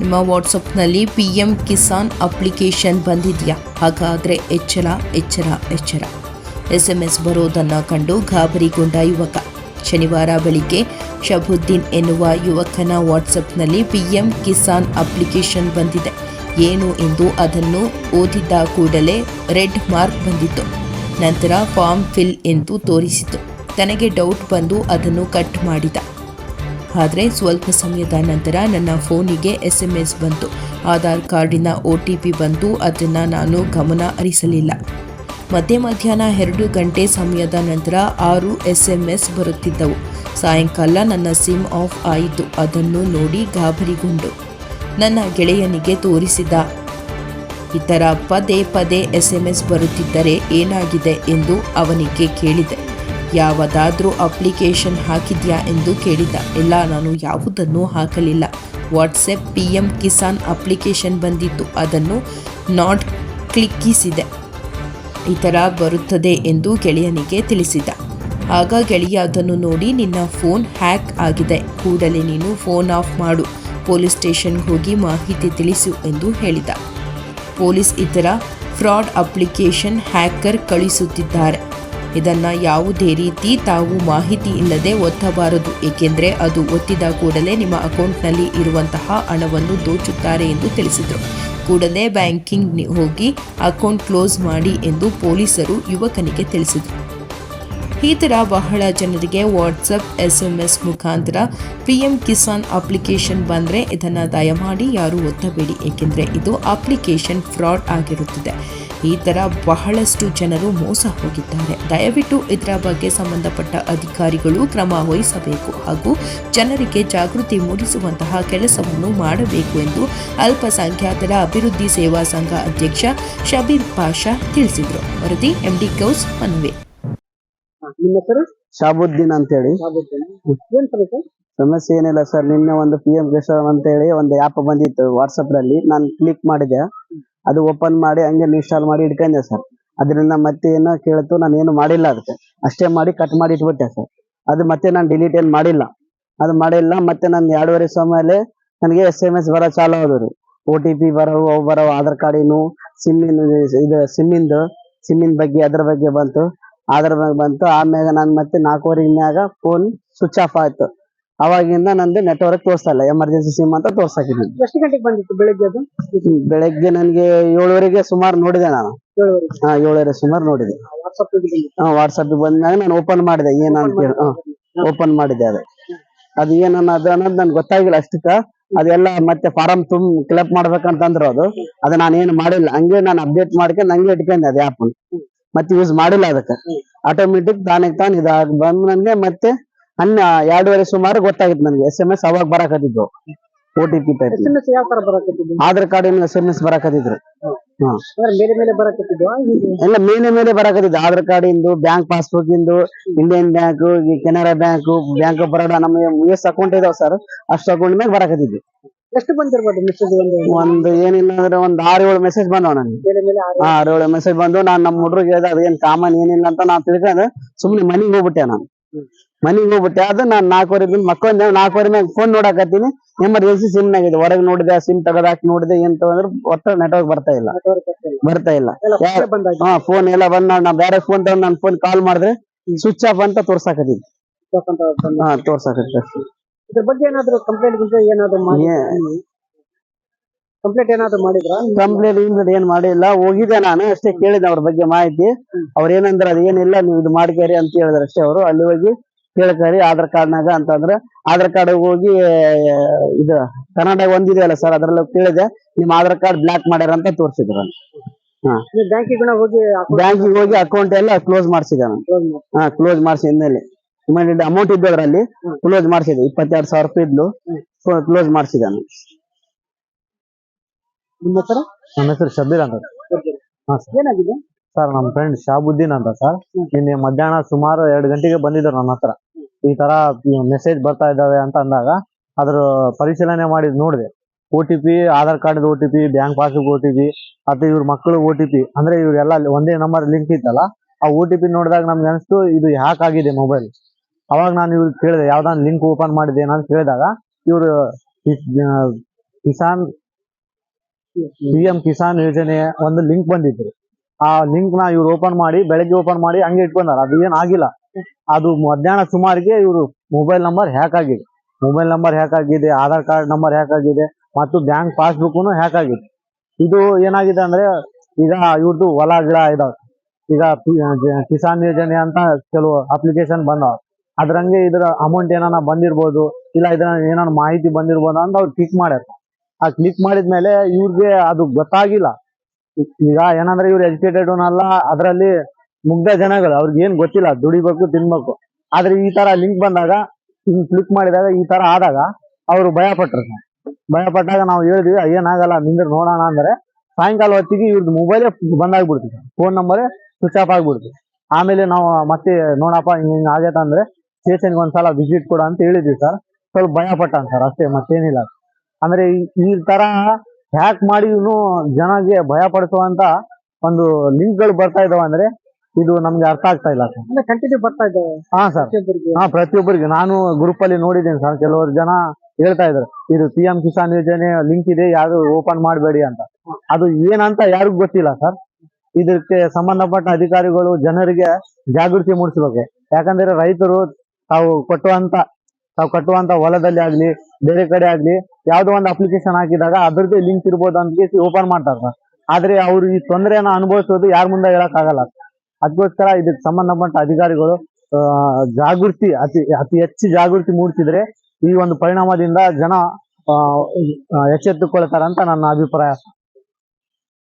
ನಿಮ್ಮ ವಾಟ್ಸಪ್ನಲ್ಲಿ P M Kisan application ಬಂದಿದೆಯಾ? ಹಾಗಾದರೆ ಎಚ್ಚರ ಎಚ್ಚರ ಎಚ್ಚರ. ಎಸ್ ಎಂ ಎಸ್ ಬರೋದನ್ನು ಕಂಡು ಗಾಬರಿಗೊಂಡ ಯುವಕ. ಶನಿವಾರ ಬೆಳಿಗ್ಗೆ ಶಬುದ್ದೀನ್ ಎನ್ನುವ ಯುವಕನ ವಾಟ್ಸಪ್ನಲ್ಲಿ ಪಿ ಎಂ ಕಿಸಾನ್ ಅಪ್ಲಿಕೇಶನ್ ಬಂದಿದೆ. ಏನು ಎಂದು ಅದನ್ನು ಓದಿದ್ದ ಕೂಡಲೇ ರೆಡ್ ಮಾರ್ಕ್ ಬಂದಿತ್ತು. ನಂತರ ಫಾರ್ಮ್ ಫಿಲ್ ಎಂದು ತೋರಿಸಿತು ತನಗೆ ಡೌಟ್ ಬಂದು ಅದನ್ನು ಕಟ್ ಮಾಡಿದ. ಆದರೆ ಸ್ವಲ್ಪ ಸಮಯದ ನಂತರ ನನ್ನ ಫೋನಿಗೆ ಎಸ್ ಎಂ ಎಸ್ ಬಂತು. ಆಧಾರ್ ಕಾರ್ಡಿನ ಒ ಟಿ ಪಿ ಬಂತು, ಅದನ್ನು ನಾನು ಗಮನ ಹರಿಸಲಿಲ್ಲ. ಮಧ್ಯ ಮಧ್ಯಾಹ್ನ ಎರಡು ಗಂಟೆ ಸಮಯದ ನಂತರ ಆರು ಎಸ್ ಎಂ ಎಸ್ ಬರುತ್ತಿದ್ದವು. ಸಾಯಂಕಾಲ ನನ್ನ ಸಿಮ್ ಆಫ್ ಆಯಿತು. ಅದನ್ನು ನೋಡಿ ಗಾಬರಿಗೊಂಡು. ನನ್ನ ಗೆಳೆಯನಿಗೆ ತೋರಿಸಿದ, ಇತರ ಪದೇ ಪದೇ ಎಸ್ ಎಂ ಎಸ್ ಬರುತ್ತಿದ್ದರೆ ಏನಾಗಿದೆ? ಎಂದು ಅವನಿಗೆ ಕೇಳಿದೆ. ಯಾವುದಾದ್ರೂ ಅಪ್ಲಿಕೇಶನ್ ಹಾಕಿದ್ಯಾ ಎಂದು ಕೇಳಿದ. ಇಲ್ಲ, ನಾನು ಯಾವುದನ್ನು ಹಾಕಲಿಲ್ಲ. WhatsApp P M Kisan application ಬಂದಿತ್ತು. ಅದನ್ನು ನಾಟ್ ಕ್ಲಿಕ್ಕಿಸಿದೆ. ಈ ಥರ ಬರುತ್ತದೆ ಎಂದು ಗೆಳೆಯನಿಗೆ ತಿಳಿಸಿದ. ಆಗ ಗೆಳೆಯ ಅದನ್ನು ನೋಡಿ, ನಿನ್ನ ಫೋನ್ ಹ್ಯಾಕ್ ಆಗಿದೆ. ಕೂಡಲೇ ನೀನು ಫೋನ್ ಆಫ್ ಮಾಡು. ಪೊಲೀಸ್ ಸ್ಟೇಷನ್ಗೆ ಹೋಗಿ ಮಾಹಿತಿ ತಿಳಿಸು ಎಂದು ಹೇಳಿದ. ಪೊಲೀಸ್ ಇತರ ಫ್ರಾಡ್ ಅಪ್ಲಿಕೇಶನ್ ಹ್ಯಾಕರ್ ಕಳಿಸುತ್ತಿದ್ದಾರೆ. ಇದನ್ನು ಯಾವುದೇ ರೀತಿ ತಾವು ಮಾಹಿತಿ ಇಲ್ಲದೆ ಒತ್ತಬಾರದು, ಏಕೆಂದರೆ ಅದು ಒತ್ತಿದ ಕೂಡಲೇ ನಿಮ್ಮ ಅಕೌಂಟ್ನಲ್ಲಿ ಇರುವಂತಹ ಹಣವನ್ನು ದೋಚುತ್ತಾರೆ ಎಂದು ತಿಳಿಸಿದರು. ಕೂಡಲೇ ಬ್ಯಾಂಕಿಂಗ್ ಹೋಗಿ ಅಕೌಂಟ್ ಕ್ಲೋಸ್ ಮಾಡಿ ಎಂದು ಪೊಲೀಸರು ಯುವಕನಿಗೆ ತಿಳಿಸಿದರು. ಈ ಥರ ಬಹಳ ಜನರಿಗೆ ವಾಟ್ಸಪ್ ಎಸ್ ಎಂ ಎಸ್ ಮುಖಾಂತರ ಪಿ ಎಂ ಕಿಸಾನ್ ಅಪ್ಲಿಕೇಶನ್ ಬಂದರೆ ಇದನ್ನು ದಯಮಾಡಿ ಯಾರೂ ಒತ್ತಬೇಡಿ, ಏಕೆಂದರೆ ಇದು ಅಪ್ಲಿಕೇಶನ್ ಫ್ರಾಡ್ ಆಗಿರುತ್ತದೆ. ಈ ಥರ ಬಹಳಷ್ಟು ಜನರು ಮೋಸ ಹೋಗಿದ್ದಾರೆ. ದಯವಿಟ್ಟು ಇದರ ಬಗ್ಗೆ ಸಂಬಂಧಪಟ್ಟ ಅಧಿಕಾರಿಗಳು ಕ್ರಮ ವಹಿಸಬೇಕು ಹಾಗೂ ಜನರಿಗೆ ಜಾಗೃತಿ ಮೂಡಿಸುವಂತಹ ಕೆಲಸವನ್ನು ಮಾಡಬೇಕು ಎಂದು ಅಲ್ಪಸಂಖ್ಯಾತರ ಅಭಿವೃದ್ಧಿ ಸೇವಾ ಸಂಘ ಅಧ್ಯಕ್ಷ ಶಬೀರ್ ಪಾಷಾ ತಿಳಿಸಿದರು. ವರದಿ ಎಂಡಿ ಗೌಸ್ ಮನವಿ. ನಿಮ್ಮ ಹೆಸರು? ಶಾಬುದ್ದೀನ್ ಅಂತ ಹೇಳಿ ಸಮಸ್ಯೆ ಸಮಸ್ಯೆ ಏನಿಲ್ಲ ಸರ್ ನಿನ್ನೆ ಒಂದು ಪಿ ಎಂ ಅಂತ ಹೇಳಿ ಒಂದು ಆ್ಯಪ್ ಬಂದಿತ್ತು ವಾಟ್ಸಪ್ನಲ್ಲಿ. ನಾನು ಕ್ಲಿಕ್ ಮಾಡಿದೆ. ಅದು ಓಪನ್ ಮಾಡಿ ಹಂಗೆ ಇನ್ಸ್ಟಾಲ್ ಮಾಡಿ ಇಟ್ಕೊಂಡೆ ಸರ್. ಅದರಿಂದ ಮತ್ತೆ ಏನೋ ಕೇಳ್ತು ನಾನು ಏನು ಮಾಡಿಲ್ಲ ಅದಕ್ಕೆ. ಅಷ್ಟೇ ಮಾಡಿ ಕಟ್ ಮಾಡಿ ಇಟ್ಬಿಟ್ಟೆ ಸರ್. ಅದು ಮತ್ತೆ ನಾನು ಡಿಲೀಟ್ ಏನು ಮಾಡಿಲ್ಲ. ಅದು ಮಾಡಿಲ್ಲ ಮತ್ತೆ ನಾನು ಎರಡೂವರೆ ಸಮಯದಲ್ಲಿ ನನಗೆ ಎಸ್ ಎಂ ಎಸ್ ಬರೋ ಚಾಲು ಆದವು ಓ ಟಿ ಪಿ ಬರೋ ಅವು ಬರೋ ಆಧಾರ್ ಕಾರ್ಡಿನು ಸಿಮ್ಮಿನ ಇದು ಸಿಮ್ಮಿಂದು ಸಿಮ್ಮಿನ ಬಗ್ಗೆ ಅದ್ರ ಬಗ್ಗೆ ಬಂತು. ಅದ್ರ ಮ್ಯಾಗ್ ಬಂತು. ಆಮ್ಯಾಗ ನಾನು ಮತ್ತೆ ನಾಲ್ಕೂವರೆ ಮ್ಯಾಗ ಫೋನ್ ಸ್ವಿಚ್ ಆಫ್ ಆಯ್ತು. ಅವಾಗಿಂದ ನಂದು ನೆಟ್ವರ್ಕ್ ತೋರ್ಸಲ್ಲ. ಎಮರ್ಜೆನ್ಸಿ ಸಿಮ್ ಅಂತ ತೋರ್ಸಾಕಿದ್ದೆ. ಎಷ್ಟು ಗಂಟೆಗೆ ಬಂದಿತ್ತು ಬೆಳಿಗ್ಗೆ ಅದು? ಬೆಳಗ್ಗೆ ನನಗೆ ಏಳುವರೆಗೆ ಸುಮಾರು ನೋಡಿದೆ ನಾನು. ಹಾ ಏಳುವರೆ ಸುಮಾರು ನೋಡಿದೆ. ಹಾ ವಾಟ್ಸಪ್ ಬಂದಾಗ ನಾನು ಓಪನ್ ಮಾಡಿದೆ. ಏನಂತ ಓಪನ್ ಮಾಡಿದೆ ಅದು. ಅದು ಏನನ್ನೋದು ಅನ್ನೋದು ನನ್ಗೆ ಗೊತ್ತಾಗಿಲ್ಲ ಅಷ್ಟಕ್ಕ. ಅದೆಲ್ಲ ಮತ್ತೆ ಫಾರಂ ತುಂಬ ಕ್ಲಪ್ ಮಾಡ್ಬೇಕಂತಂದ್ರು ಅದು. ಅದು ನಾನು ಏನು ಮಾಡಿಲ್ಲ. ಹಂಗೆ ನಾನು ಅಪ್ಡೇಟ್ ಮಾಡ್ಕೊಂಡು ಹಂಗೆ ಇಟ್ಕೊಂಡೆ ಅದು ಆ್ಯಪ್ ಮತ್ತೆ ಯೂಸ್ ಮಾಡಿಲ್ಲ ಅದಕ್ಕೆ. ಆಟೋಮೆಟಿಕ್ ತಾನೇ ತಾನು ಇದಾಗ ಬಂದ್ ನನ್ಗೆ ಮತ್ತೆ ಹನ್ನ ಎರಡೂವರೆ ಸುಮಾರು ಗೊತ್ತಾಗಿತ್ತು ನನಗೆ. ಎಸ್ ಎಂ ಎಸ್ ಅವಾಗ ಬರಾಕತ್ತಿದ್ವು. O T P type ಬರಕತ್ತಿದ್ದು? Aadhaar card S M S ಬರಾಕತ್ತಿದ್ರು. ಬರಕತ್ತಿದ್ದು? ಎಲ್ಲ ಮೇಲೆ ಮೇಲೆ ಬರಾಕತ್ತಿದ್ದು. ಆಧಾರ್ ಕಾರ್ಡ್ ಇಂದು bank passbook into Indian bank Canara bank bank of Baroda ನಮ್ಮ ಯು ಎಸ್ ಅಕೌಂಟ್ ಇದಾವ ಸರ್. ಅಷ್ಟು ಅಕೌಂಟ್ ಮೇಲೆ ಬರಾಕತ್ತಿದ್ವಿ. ಎಷ್ಟು ಬಂದಿರ್ಬೋದು ಮೆಸೇಜ್ ಒಂದು ಒಂದು ಏನಿಲ್ಲ ಅಂದ್ರೆ ಒಂದ್ ಆರ್ ಏಳು ಮೆಸೇಜ್ ಬಂದವ ನನ್ ಮೇಲೆ ಆರು ಆ ಆರು ಏಳು ಮೆಸೇಜ್ ಬಂದು ನಾನ್ ನಮ್ಮ ಹುಡುಗ್ರಿಗೆ ಹೇಳ್ದೆ ಅದೇನ್ ಕಾಮನ್ ಏನಿಲ್ಲ ಅಂತ ನಾನ್ ತಿಳ್ಕೊಂಡು ಸುಮ್ನೆ ಮನಿಗ್ ಹೋಗ್ಬಿಟ್ಟೆ ನಾನು. ಮನಿಗ್ ಹೋಗ್ಬಿಟ್ಟೆ ಅದು ನಾನ್ ನಾಲ್ಕೂವರೆ ದಿನ ಮಕ್ಕೊಂಡೆ ನಾಲ್ಕೂವರೆ ಮೇಲೆ ಫೋನ್ ನೋಡಕತ್ತೀನಿ ಎಮರ್ಜೆನ್ಸಿ ಸಿಮ್ ನಾಗಿದೆ ಹೊರಗೆ ನೋಡಿದೆ ಸಿಮ್ ತೆಗೆದಾಕಿ ನೋಡಿದೆ ಏನ್ ತಗೊಂಡ್ರೆ ಒಟ್ಟ ನೆಟ್ವರ್ಕ್ ಬರ್ತಾ ಇಲ್ಲ. ಬರ್ತಾ ಇಲ್ಲ. ಎಲ್ಲ ಯಾ- ಫೋನ್ ಬಂದಾಗಿ ಹಾ ಫೋನ್ ಎಲ್ಲ ಬಂದ್ ನಾ ಬೇರೆ ಫೋನ್ ತಗೊಂಡ್ ನಾನು ಫೋನ್ ಕಾಲ್ ಮಾಡಿದ್ರೆ ಸ್ವಿಚ್ ಆಫ್ ಅಂತ ತೋರ್ಸಾಕತ್ತೀನಿ ಹಾ ತೋರ್ಸಾಕತ್ತ ಇದ್ರ ಬಗ್ಗೆ ಏನಾದ್ರು ಕಂಪ್ಲೇಂಟ್ ಗಿಂತ ಏನಾದ್ರು ಮಾಡಿ ಕಂಪ್ಲೇಂಟ್ ಏನಾದ್ರು ಮಾಡಿದ್ರ? ಕಂಪ್ಲೇಂಟ್ ಗಿಂಪ್ಲೇಂಟ್ ಏನ್ ಮಾಡಿಲ್ಲ. ಹೋಗಿದ್ದೆ ನಾನು ಅಷ್ಟೇ ಕೇಳಿದೆ ಅವ್ರ ಬಗ್ಗೆ ಮಾಹಿತಿ. ಅವ್ರ ಏನಂದ್ರ ಅದೇನಿಲ್ಲ ನೀವು ಇದು ಮಾಡ್ಕೇರಿ ಅಂತ ಹೇಳಿದ್ರ ಅಷ್ಟೇ ಅವರು. ಅಲ್ಲಿ ಹೋಗಿ ಕೇಳ್ಕರಿ ಆಧಾರ್ ಕಾರ್ಡ್ನಾಗ ಅಂತಂದ್ರೆ ಆಧಾರ್ ಕಾರ್ಡ್ ಹೋಗಿ ಇದು ಕರ್ನಾಟಕ ಒಂದಿದೆಯಲ್ಲ ಸರ್ ಅದ್ರಲ್ಲಿ ಕೇಳಿದೆ ನಿಮ್ ಆಧಾರ್ ಕಾರ್ಡ್ ಬ್ಲಾಕ್ ಮಾಡ್ಯಾರ ಅಂತ ತೋರಿಸಿದ್ರು ನೀವು ಬ್ಯಾಂಕಿಗೆ ಹೋಗಿ ಬ್ಯಾಂಕಿಗೆ ಹೋಗಿ ಅಕೌಂಟ್ ಎಲ್ಲ ಕ್ಲೋಸ್ ಮಾಡಿಸಿದ ನಾನು. ಹಾ ಕ್ಲೋಸ್ ಮಾಡಿಸಿ ಇಮಿಡಿಯೇಟ್ ಅಮೌಂಟ್ ಇದ್ದು ಅದರಲ್ಲಿ ಕ್ಲೋಸ್ ಮಾಡಿಸಿದೆ. ಇಪ್ಪತ್ತೆರಡು ಸಾವಿರ ರೂಪಾಯಿ ಇದ್ಲು. ಕ್ಲೋಸ್ ಮಾಡಿಸಿದೆ ನಾನು ನಿಮ್ಮ ಹತ್ರ ನನ್ನ ಹೆಸರು ಶಬೀರ್ ಅಂತ. ಹಾ ಸರ್. ಏನಾಗಿದೆ? ಸರ್ ನಮ್ಮ ಫ್ರೆಂಡ್ ಶಾಬುದ್ದೀನ್ ಅಂತ ಸರ್. ನಿನ್ನೆ ಮಧ್ಯಾಹ್ನ ಸುಮಾರು ಎರಡು ಗಂಟೆಗೆ ಬಂದಿದ್ರು ನನ್ನ ಹತ್ರ. ಈ ತರ ಮೆಸೇಜ್ ಬರ್ತಾ ಇದ್ದಾವೆ ಅಂತ ಅಂದಾಗ ಅದ್ರ ಪರಿಶೀಲನೆ ಮಾಡಿ ನೋಡಿದೆ. O T P Aadhaar card O T P bank passbook O T P ಮತ್ತು ಇವ್ರ ಮಕ್ಕಳು ಓ ಟಿ ಪಿ ಅಂದ್ರೆ ಇವ್ರೆಲ್ಲ ಒಂದೇ ನಂಬರ್ ಲಿಂಕ್ ಇತ್ತಲ್ಲ ಆ ಓ ಟಿ ಪಿ ನೋಡಿದಾಗ ನಮ್ಗೆ ಅನಿಸ್ತು ಇದು ಹ್ಯಾಕ್ ಆಗಿದೆ ಮೊಬೈಲ್ ಅವಾಗ ನಾನು ಇವ್ರಿಗೆ ಕೇಳಿದೆ, ಯಾವ್ದಾನ ಲಿಂಕ್ ಓಪನ್ ಮಾಡಿದೆ ಅಂತ ಕೇಳಿದಾಗ, ಇವರು ಕಿಸಾನ್ ಪಿ ಕಿಸಾನ್ ಯೋಜನೆ ಒಂದು ಲಿಂಕ್ ಬಂದಿದ್ರು ಆ ಲಿಂಕ್ನ ಇವ್ರು ಓಪನ್ ಮಾಡಿ, ಬೆಳಗ್ಗೆ ಓಪನ್ ಮಾಡಿ ಹಂಗೆ ಇಟ್ಕೊಂಡಾರ. ಅದು ಏನ್ ಆಗಿಲ್ಲ. ಅದು ಮಧ್ಯಾಹ್ನ ಸುಮಾರಿಗೆ ಇವರು ಮೊಬೈಲ್ ನಂಬರ್ ಹ್ಯಾಕ್ ಆಗಿದೆ. ಮೊಬೈಲ್ ನಂಬರ್ ಹ್ಯಾಕ್ ಆಗಿದೆ, ಆಧಾರ್ ಕಾರ್ಡ್ ನಂಬರ್ ಹ್ಯಾಕ್ ಆಗಿದೆ, ಮತ್ತು ಬ್ಯಾಂಕ್ ಪಾಸ್ಬುಕ್ ಹ್ಯಾಕ್ ಆಗಿದೆ. ಇದು ಏನಾಗಿದೆ ಅಂದ್ರೆ, ಈಗ ಇವ್ರದ್ದು ಹೊಲ, ಗಿಡ ಇದಾವ. ಈಗ ಕಿಸಾನ್ ಯೋಜನೆ ಅಂತ ಕೆಲವು ಅಪ್ಲಿಕೇಶನ್ ಬಂದಾವ. ಅದ್ರಂಗೆ ಇದ್ರ ಅಮೌಂಟ್ ಏನಾನ ಬಂದಿರ್ಬೋದು, ಇಲ್ಲ ಇದ್ರ ಏನಾನ ಮಾಹಿತಿ ಬಂದಿರ್ಬೋದು ಅಂತ ಅವ್ರು ಕ್ಲಿಕ್ ಮಾಡ್ಯಾರ ಆ ಕ್ಲಿಕ್ ಮಾಡಿದ್ಮೇಲೆ ಇವ್ರಿಗೆ ಅದು ಗೊತ್ತಾಗಿಲ್ಲ. ಈಗ ಏನಂದ್ರೆ ಇವ್ರು ಎಜುಕೇಟೆಡ್ ಅಲ್ಲ, ಅದರಲ್ಲಿ ಮುಗ್ಧ ಜನಗಳು, ಅವ್ರಿಗೆ ಏನ್ ಗೊತ್ತಿಲ್ಲ, ದುಡಿಬೇಕು, ತಿನ್ಬೇಕು. ಆದ್ರೆ ಈ ತರ ಲಿಂಕ್ ಬಂದಾಗ ಹಿಂಗ್ ಕ್ಲಿಕ್ ಮಾಡಿದಾಗ, ಈ ತರ ಆದಾಗ ಅವರು ಭಯ ಪಟ್ರು ಭಯ ಪಟ್ಟಾಗ ನಾವು ಹೇಳಿದ್ವಿ, ಏನಾಗಲ್ಲ, ನಿಂದ್ರೆ ನೋಡೋಣ ಅಂದ್ರೆ ಸಾಯಂಕಾಲ ಹೊತ್ತಿಗೆ ಇವ್ರದ್ದು ಮೊಬೈಲೇ ಬಂದಾಗ್ಬಿಡ್ತು. ಫೋನ್ ನಂಬರ್ ಸ್ವಿಚ್ ಆಫ್ ಆಗ್ಬಿಡ್ತು. ಆಮೇಲೆ ನಾವು ಮತ್ತೆ ನೋಡಪ್ಪ, ಹಿಂಗ್ ಹಿಂಗ್ ಆಗೈತೆ ಅಂದ್ರೆ ಸ್ಟೇಷನ್ಗೆ ಒಂದ್ಸಲ ವಿಸಿಟ್ ಕೊಡ ಅಂತ ಹೇಳಿದ್ವಿ ಸರ್ ಸ್ವಲ್ಪ ಭಯ ಪಟ್ಟಾನ ಸರ್ ಅಷ್ಟೇ ಮತ್ತೇನಿಲ್ಲ. ಅಂದ್ರೆ ಈ- ತರ ಹ್ಯಾಕ್ ಮಾಡಿ ಜನಗೆ ಭಯ ಪಡಿಸುವಂತ ಒಂದು ಲಿಂಕ್ಗಳು ಬರ್ತಾ ಇದಾವ ಅಂದ್ರೆ ಇದು ನಮ್ಗೆ ಅರ್ಥ ಆಗ್ತಾ ಇಲ್ಲ ಸರ್ ಅಂದ್ರೆ ಕಂಟಿನ್ಯೂ ಬರ್ತಾ ಇದ್ದಾವೆ ಹಾ ಸರ್ ಹಾ ಪ್ರತಿಯೊಬ್ಬರಿಗೆ. ನಾನು ಗ್ರೂಪ್ ಅಲ್ಲಿ ನೋಡಿದ್ದೀನಿ ಸರ್ ಕೆಲವರು ಜನ ಹೇಳ್ತಾ ಇದ್ರು ಇದು ಪಿ ಎಂ ಕಿಸಾನ್ ಯೋಜನೆ ಲಿಂಕ್ ಇದೆ ಯಾರು ಓಪನ್ ಮಾಡಬೇಡಿ ಅಂತ. ಅದು ಏನಂತ ಯಾರಿಗೂ ಗೊತ್ತಿಲ್ಲ ಸರ್ ಇದಕ್ಕೆ ಸಂಬಂಧಪಟ್ಟ ಅಧಿಕಾರಿಗಳು ಜನರಿಗೆ ಜಾಗೃತಿ ಮೂಡಿಸ್ಬೇಕು. ಯಾಕಂದ್ರೆ ರೈತರು ತಾವು ಕೊಟ್ಟುವಂತ, ತಾವು ಕಟ್ಟುವಂತ ಹೊಲದಲ್ಲಿ ಆಗ್ಲಿ, ಬೇರೆ ಕಡೆ ಆಗ್ಲಿ, ಯಾವ್ದೋ ಒಂದು ಅಪ್ಲಿಕೇಶನ್ ಹಾಕಿದಾಗ ಅದ್ರದ್ದೇ ಲಿಂಕ್ ಇರ್ಬೋದು ಅಂತ ಓಪನ್ ಮಾಡ್ತಾರೆ ಆದ್ರೆ ಅವ್ರು ಈ ತೊಂದರೆಯನ್ನ ಅನುಭವಿಸೋದು ಯಾರ ಮುಂದೆ ಹೇಳಕ್ ಆಗಲ್ಲ ಅದಕ್ಕೋಸ್ಕರ ಇದಕ್ಕೆ ಸಂಬಂಧಪಟ್ಟ ಅಧಿಕಾರಿಗಳು ಜಾಗೃತಿ, ಅತಿ ಅತಿ ಹೆಚ್ಚು ಜಾಗೃತಿ ಮೂಡಿಸಿದ್ರೆ ಈ ಒಂದು ಪರಿಣಾಮದಿಂದ ಜನ ಎಚ್ಚೆತ್ತುಕೊಳ್ತಾರಂತ ನನ್ನ ಅಭಿಪ್ರಾಯ.